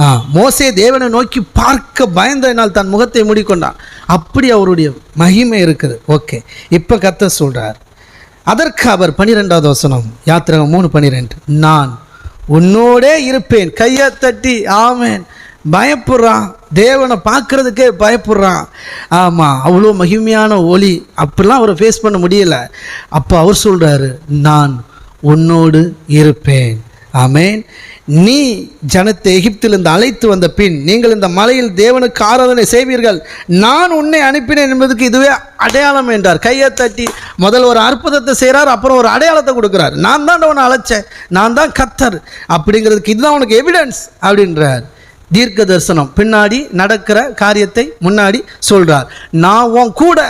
ஆ மோசே தேவனை நோக்கி பார்க்க பயந்ததினால் தன் முகத்தை மூடிக்கொண்டான். அப்படி அவருடைய மகிமை இருக்குது. ஓகே இப்போ கத்த சொல்கிறார் அதற்கு அவர் பனிரெண்டாவது வசனம் யாத்திரகம் மூணு பனிரெண்டு. நான் உன்னோடே இருப்பேன். கையை தட்டி ஆமேன். பயப்படுறான். தேவனை பார்க்கறதுக்கே பயப்படுறான். ஆமாம் அவ்வளோ மகிமையான ஒளி. அப்படிலாம் அவரை ஃபேஸ் பண்ண முடியலை. அப்போ அவர் சொல்கிறாரு நான் உன்னோடு இருப்பேன். ஆமேன். நீ ஜனத்தை எகிப்திலிருந்து அழைத்து வந்த பின் நீங்கள் இந்த மலையில் தேவனுக்கு ஆராதனை செய்வீர்கள். நான் உன்னை அனுப்பினேன் என்பதற்கு இதுவே அடையாளம் என்றார். கையை தட்டி முதல் ஒரு அற்புதத்தை செய்கிறார் அப்புறம் ஒரு அடையாளத்தை கொடுக்குறார். நான் தான் உன்னை அழைச்சேன். நான் தான் கத்தர் அப்படிங்கிறதுக்கு இதுதான் உனக்கு எவிடன்ஸ் அப்படின்றார். தீர்க்க தரிசனம். பின்னாடி நடக்கிற காரியத்தை முன்னாடி சொல்கிறார் நான் உன் கூட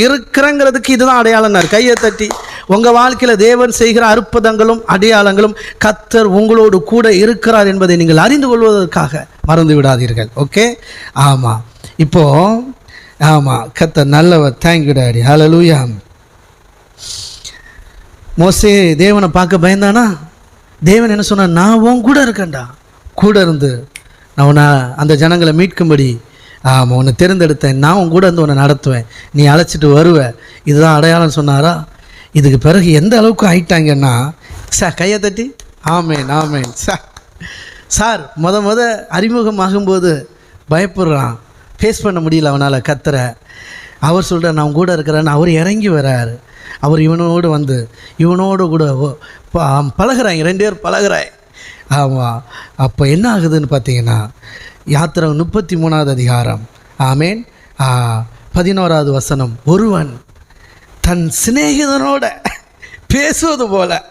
இருக்கிறேங்கிறதுக்கு இதுதான் அடையாளம்னார். கையை தட்டி உங்கள் வாழ்க்கையில் தேவன் செய்கிற அற்புதங்களும் அடையாளங்களும் கத்தர் உங்களோடு கூட இருக்கிறார் என்பதை நீங்கள் அறிந்து கொள்வதற்காக மறந்து விடாதீர்கள். ஓகே ஆமாம் இப்போ ஆமாம் கத்தர் நல்லவர். தேங்க்யூ டாடி ஹalleluya மோசே தேவனை பார்க்க பயந்தானா? தேவன் என்ன சொன்னார்? நான் உன் கூட இருக்கேன்டா. கூட இருந்து நான் உன்னை அந்த ஜனங்களை மீட்கும்படி ஆமாம் உன்னை தேர்ந்தெடுத்தேன். நான் உன் கூட இருந்து உன்னை நடத்துவேன். நீ அழைச்சிட்டு வருவ. இதுதான் அடையாளம் சொன்னாரா? இதுக்கு பிறகு எந்த அளவுக்கு ஆயிட்டாங்கன்னா சார் கையை தட்டி ஆமேன் ஆமேன். சார் சார் மொத மொத அறிமுகமாகும்போது பயப்படுறான். ஃபேஸ் பண்ண முடியல அவனால் கத்துற. அவர் சொல்கிறார் நான் கூட இருக்கிறேன்னு அவர் இறங்கி வராரு. அவர் இவனோடு வந்து இவனோடு கூட ஓ- ப- ரெண்டு பேர் பழகிறாய். ஆமாம் அப்போ என்ன ஆகுதுன்னு பார்த்தீங்கன்னா யாத்திரை முப்பத்தி மூணாவது அதிகாரம். ஆமேன். பதினோராவது வசனம். ஒருவன் தன் சிநேகிதனோட பேசுவது போல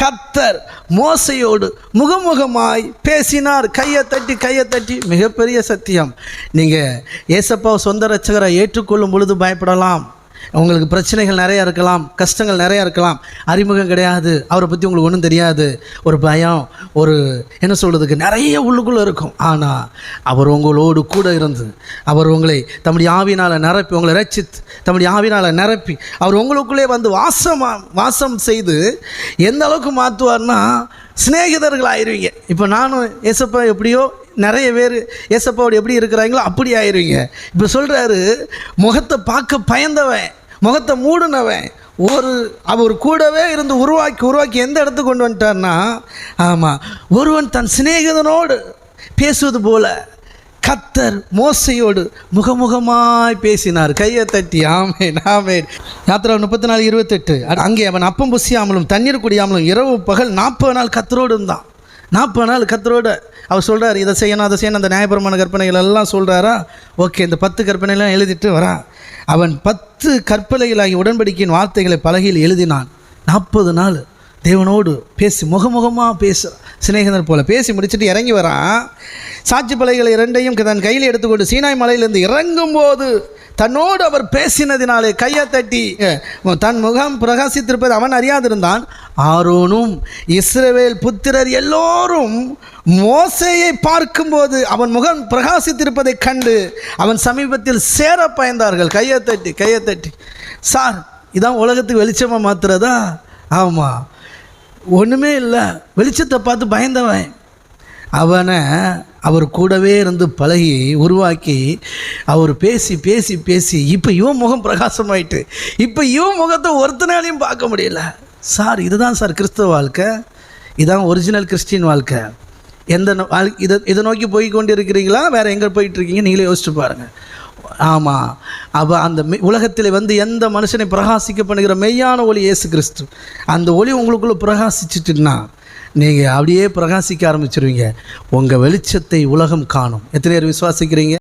கத்தர் மோசையோடு முகமுகமாய் பேசினார். கையை தட்டி கையை தட்டி. மிகப்பெரிய சத்தியம். நீங்கள் ஏசப்பா சொந்த ரட்சகரை ஏற்றுக்கொள்ளும் பொழுது பயப்படலாம். உங்களுக்கு பிரச்சனைகள் நிறையா இருக்கலாம் கஷ்டங்கள் நிறையா இருக்கலாம். அறிமுகம் கிடையாது. அவரை பற்றி உங்களுக்கு ஒன்றும் தெரியாது. ஒரு பயம் ஒரு என்ன சொல்கிறதுக்கு நிறைய உள்ளுக்குள்ளே இருக்கும். ஆனால் அவர் உங்களோடு கூட இருந்து அவர் உங்களை தம்முடைய ஆவினால் நிரப்பி உங்களை ரட்சித்து தம்முடைய ஆவினால் நிரப்பி அவர் உங்களுக்குள்ளே வந்து வாசம் வாசம் செய்து எந்த அளவுக்கு மாற்றுவார்னா சிநேகிதர்கள் ஆயிருவீங்க இப்போ நானும் ஏசப்பா எப்படியோ நிறைய பேர் ஏசப்பாவோடு எப்படி இருக்கிறாங்களோ அப்படி ஆயிருவீங்க. இப்போ சொல்கிறாரு முகத்தை பார்க்க பயந்தவன் முகத்தை மூடினவன் ஒரு அவர் கூடவே இருந்து உருவாக்கி உருவாக்கி எந்த இடத்துக்கு கொண்டு வந்துட்டார்னா ஆமாம் ஒருவன் தன் சிநேகிதனோடு பேசுவது போல கத்தர் மோசையோடு முகமுகமாய் பேசினார். கையை தட்டி ஆமேன் ஆமேன். யாத்திரா முப்பத்தி நாலு இருபத்தெட்டு. அங்கே அவன் அப்பம் புசியாமலும் தண்ணீர் குடியாமலும் இரவு பகல் நாற்பது நாள் கத்தரோடு இருந்தான். நாற்பது நாள் கத்தரோட அவர் சொல்கிறார் இதை செய்யணும் அதை செய்யணும் அந்த நியாயபெருமான கற்பனைகள் எல்லாம் சொல்கிறாரா ஓகே இந்த பத்து கற்பனைலாம் எழுதிட்டு வரான் அவன் பத்து கற்பனைகளாகி உடன்படிக்கையின் வார்த்தைகளை பலகையில் எழுதினான். நாற்பது நாள் தேவனோடு பேசி முகமுகமாக பேச சிநேகிதர் போல பேசி முடிச்சுட்டு இறங்கி வரான் சாட்சி பலைகளை இரண்டையும் தன் கையில் எடுத்துக்கொண்டு சீனாய் மலையிலிருந்து இறங்கும்போது தன்னோடு அவர் பேசினதினாலே கையை தட்டி தன் முகம் பிரகாசித்திருப்பது அவன் அறியாதிருந்தான். ஆரோனும் இஸ்ரவேல் புத்திரர் எல்லோரும் மோசையை பார்க்கும்போது அவன் முகம் பிரகாசித்திருப்பதைக் கண்டு அவன் சமீபத்தில் சேர பயந்தார்கள். கையை தட்டி கையை தட்டி. சார் இதான் உலகத்துக்கு வெளிச்சமாக மாத்துறதா? ஆமாம் ஒன்றுமே இல்லை. வெளிச்சத்தை பார்த்து பயந்தவன். அவனை அவர் கூடவே இருந்து பழகி உருவாக்கி அவர் பேசி பேசி பேசி இப்போ இவன் முகம் பிரகாசமாயிட்டு இப்போ இவன் முகத்தை ஒருத்தனாலையும் பார்க்க முடியல. சார் இதுதான் சார் கிறிஸ்தவ வாழ்க்கை. இதான் ஒரிஜினல் கிறிஸ்டின் வாழ்க்கை. எந்த இதை இதை நோக்கி போய் கொண்டு இருக்கிறீங்களா வேறு எங்கே போயிட்டுருக்கீங்க? நீங்களே யோசிச்சு பாருங்கள் ஆமாம் அப்போ அந்த மெ- உலகத்தில் வந்து எந்த மனுஷனை பிரகாசிக்க பண்ணுகிற மெய்யான ஒளி இயேசு கிறிஸ்து. அந்த ஒளி உங்களுக்குள்ளே பிரகாசிச்சிட்டுன்னா நீங்கள் அப்படியே பிரகாசிக்க ஆரம்பிச்சிருவீங்க. உங்கள் வெளிச்சத்தை உலகம் காணும். எத்தனை பேர் விசுவாசிக்கிறீங்க?